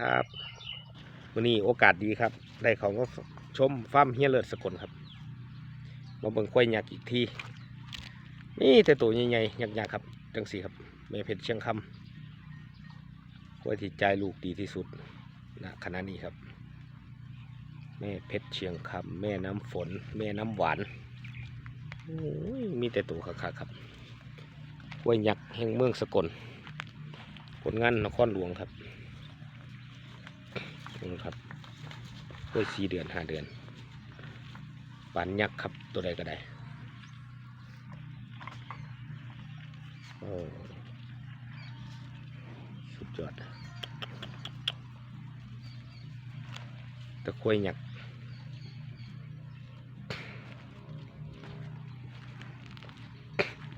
ครับวันนี้โอกาสดีครับ ได้เขาก็ชมฟาร์มเฮียเลิศสกลครับ มาเบิ่งกล้วยหยักอีกที นี่แต่ตัวใหญ่ๆหยักๆครับจังสีครับแม่เพชรเชียงคำกล้วยที่ใจลูกดีที่สุดณขณะนี้ครับ แม่เพชรเชียงคำแม่น้ำฝน แม่น้ำหวานโอ้ยมีแต่ตัวคักๆครับกล้วยหยักษ์แห่งเมืองสกลผลงานนครหลวงครับ นี่ครับกล้วยสี่เดือนห้าเดือนปานยักษ์ครับตัวใดก็ได้โอ้สุดยอดตะกล้วยยักษ์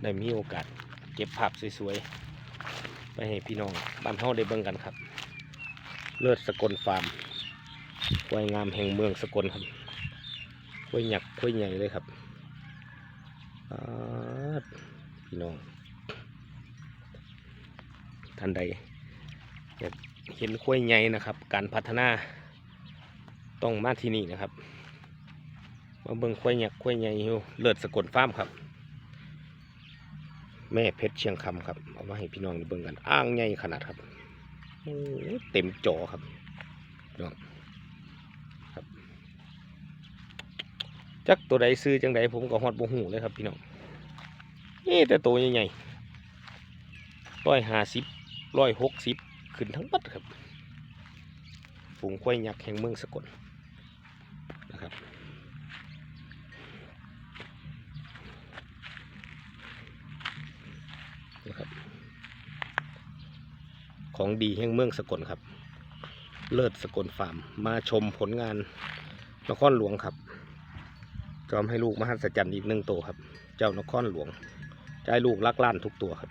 ได้มีโอกาสเก็บภาพสวยๆ ไปให้พี่น้องบ้านเฮาได้เบิ่งกันครับ เลิศสกลฟาร์มควยงามแห่งเมืองสกลครับควยหยักควยใหญ่เลยครับพี่น้องท่านใดอยากเห็นควยใหญ่นะครับ การพัฒนาต้องมาที่นี่นะครับมาเบิ่งควยหยักควยใหญ่อยู่เลิศสกลฟาร์มครับ แม่เพชรเชียงคำครับเอามาให้พี่น้องด้เบิ่งกันอ้างใหญ่ขนาดครับ โอ้เต็มจอครับน้องครับจักตัวใดซื้อจังใดผมก็ฮอดบ่หูเลยครับพี่น้องนี่แต่ตัวใหญ่ๆร้อยห้าสิบร้อยหกสิบขึ้นทั้งบัดครับฝูงควายยักษ์แห่งเมืองสกลนะครับ นะครับ ของดีแห่งเมืองสกลครับ เลิศสกลฟาร์มมาชมผลงานนครหลวงครับ จอมให้ลูกมหัศจรรย์อีกหนึ่งตัวครับ เจ้านครหลวงจะให้ลูกลักล้านทุกตัวครับ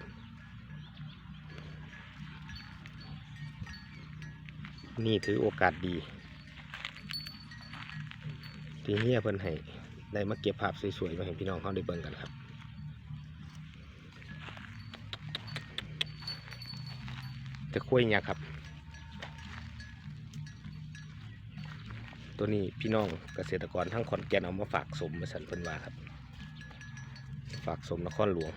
นี่ถือโอกาสดี ที่เฮียเพิ่นให้ได้มาเก็บภาพสวยๆมาให้พี่น้องเขาได้เบิ่งกันครับ จะคุยเนี่ยครับ ตัวนี้พี่น้องเกษตรกรทั้งขอนแก่นเอามาฝากสมมาสันเพิ่นว่าครับ ฝากสมนครหลวง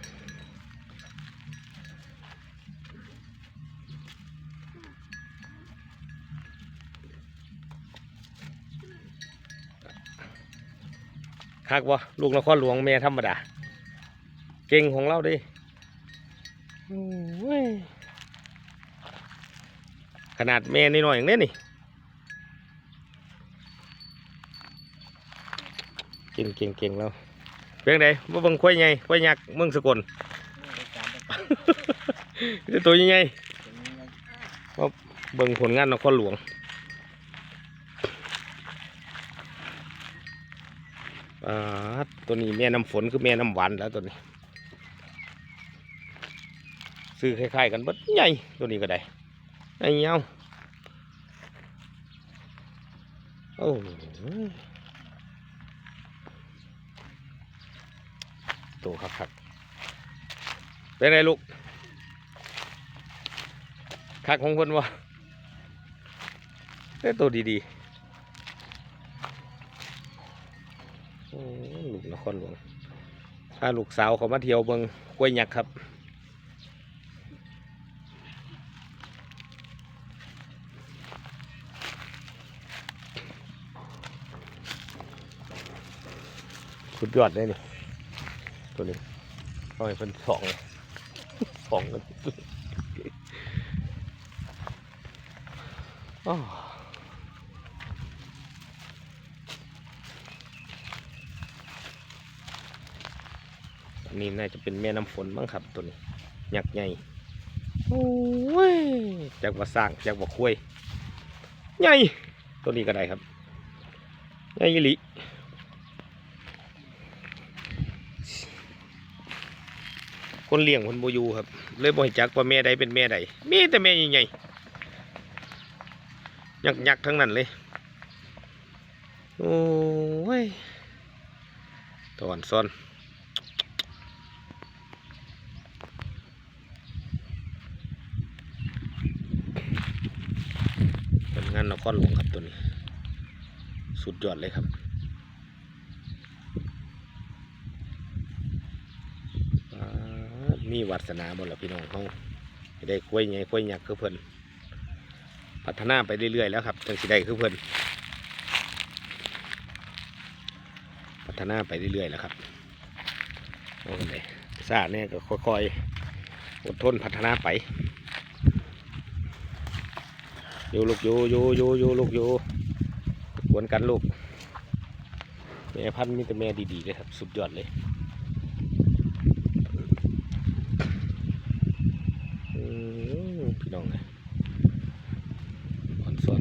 คักวะลูกนครหลวงแม่ธรรมดา เก่งของเราดิ ขนาดแม่นิดหน่อยอย่างนี้นี่เก่งเก่งเก่งแล้วเพียงใดว่าบังควายใหญ่ควายยักษ์เมืองสกลนี่ตัวใหญ่ๆว่าเบิ่งผลงานนครหลวงอ่าตัวนี้แม่น้ำฝนคือแม่น้ำหวานแล้วตัวนี้ ซื้อคล้ายๆกันเบิดใหญ่ตัวนี้ก็ได้ ไอ้เงาโอ้โหโตครับครับเป็นไงลูกคักของคนวะได้ตัวดีๆลูกนครหลวงถ้าลูกสาวเขามาเที่ยวเบิงกล้วยหยักครับ สุดยอดเลยนี่ ตัวนี้เอาให้เป็นสองสองกันอ้าวอันนี้น่าจะเป็นแม่น้ำฝนมั้งครับตัวนี้ยักษ์ใหญ่โอ้ยจากว่าสร้างจากว่าคุยใหญ่ตัวนี้ก็ได้ครับใหญ่อีหลิ คนเลี้ยงคนโบยูครับ เลยบ่ให้จักว่าแม่ใดเป็นแม่ใดมีแต่แม่ใหญ่ๆยักยักๆทั้งนั้นเลย โอ้ยตอนซ้อนงานนครหลวงครับตัวนี้ สุดยอดเลยครับอ่า มีวัสนาบ่ล่ะพี่น้องเขาให้ได้คุยไงคุยหยักคือเพิ่นพัฒนาไปเรื่อยๆแล้วครับจังสิได้คือเพิ่นพัฒนาไปเรื่อยๆแล้วครับโอ้ยซาเนี่ยก็ค่อยๆอดทนพัฒนาไปอยู่ลูกอยู่อยู่อยู่อยู่ลูกอยู่กวนกันลูกแม่พันธุ์มีแต่แม่ดีๆเลยครับ สุดยอดเลยอืมพี่ น้องเลยอ่อนสอน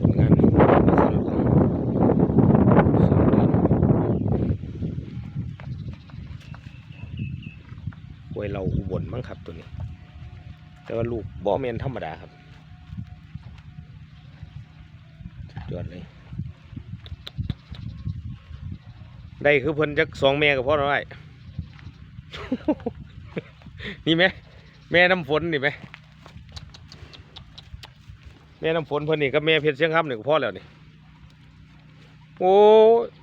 ผลงานนครหลวงสองเดือนควยเราอุบลมั้งครับตัวนี้ แต่ว่าลูกบ่แมนธรรมดาครับสุดยอดเลยได้คือเพิ่นจักสองแม่กับพ่อเราไอ้นี่ไหม แม่น้ำฝนนี่ไหมแม่น้ำฝนเพิ่นนี่กับแม่เพชรเชียงคำหนี่ก็พ่อแล้วนี่โอ้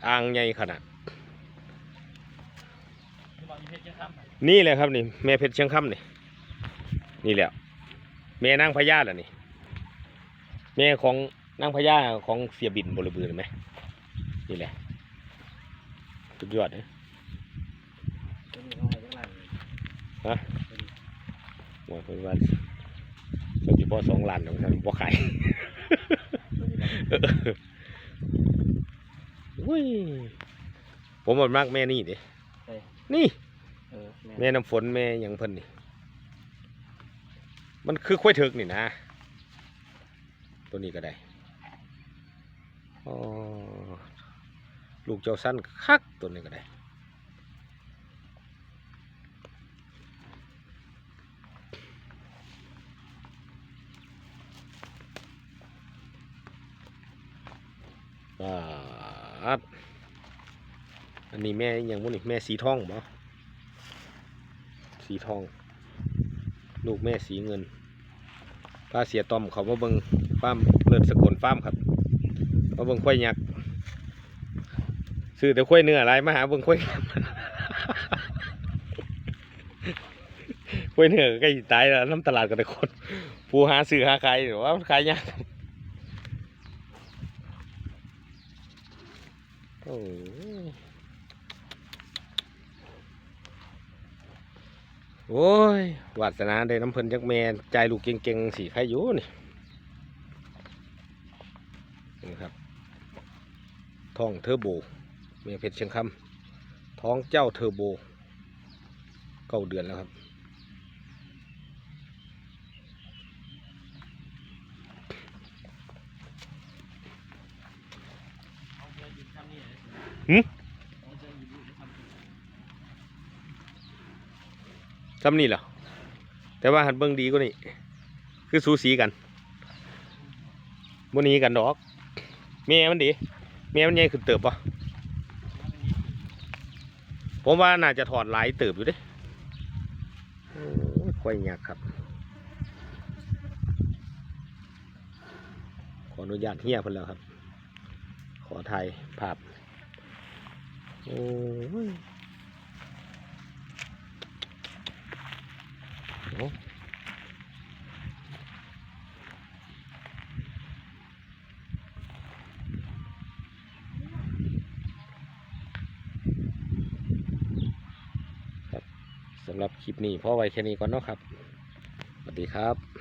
อ่างใหญ่ขนาดนี่แหละครับนี่แม่เพชรเชียงคำนี่นี่แหละแม่นางพญาแหละนี่ แม่ของนางพญาของเสียบินบริบูรณ์ไหมนี่แหละสุดยอดเลยฮะ หมดเป็นวันก็จะพอสองล้านของฉันบ่ขายอุ้ยผมหมดมากแม่นี่เด้เอ้ยนี่เออแม่น้ำฝนแม่หยังเพิ่นนี่ มันคือข้อยถึกนี่นะ ตัวนี้ก็ได้อ๋อลูกเจ้าสั้นคักตัวนี้ก็ได้ อ่าดอันนี้แม่ยังมุนี่แม่สีทองบ่สีทอง ลูกแม่สีเงินพาเสียตอมเขามาเบิงฟาร์มเลิศสกลฟาร์มครับมาเบิงควายยักษ์ซื้อแต่ควายเนื้ออะไรมาหาเบิงควายควายเนื้อใกล้ตายแล้วน้ำตลาดก็ได้คน ผู้หาซื้อหาขายหรือว่าขายยาก อ้โอ้ยวาสนาได้น้ำเพลินจักแม่ใจลูกเก่งๆสีใครอยู่นี่นี่ครับท้องเทอร์โบแม่เพชรเชียงคำท้องเจ้าเทอร์โบเก้าเดือนแล้วครับ หึซ้ำนี่เหรอแต่ว่าหันเบิ่งดีกว่านี่คือสูสีกันบนนี้กันดอกแม่มันดีแม่มันใหญ่ขึ้นเติบปะผมว่าน่าจะถอดหลายเติบอยู่ด้โอ้ยควายยากครับ ขออนุญาตเฮียเพิ่นแล้วครับ ขอถ่ายภาพ โอ้ยโอ้สำหรับคลิปนี้พอไว้แค่นี้ก่อนเนาะครับ สวัสดีครับ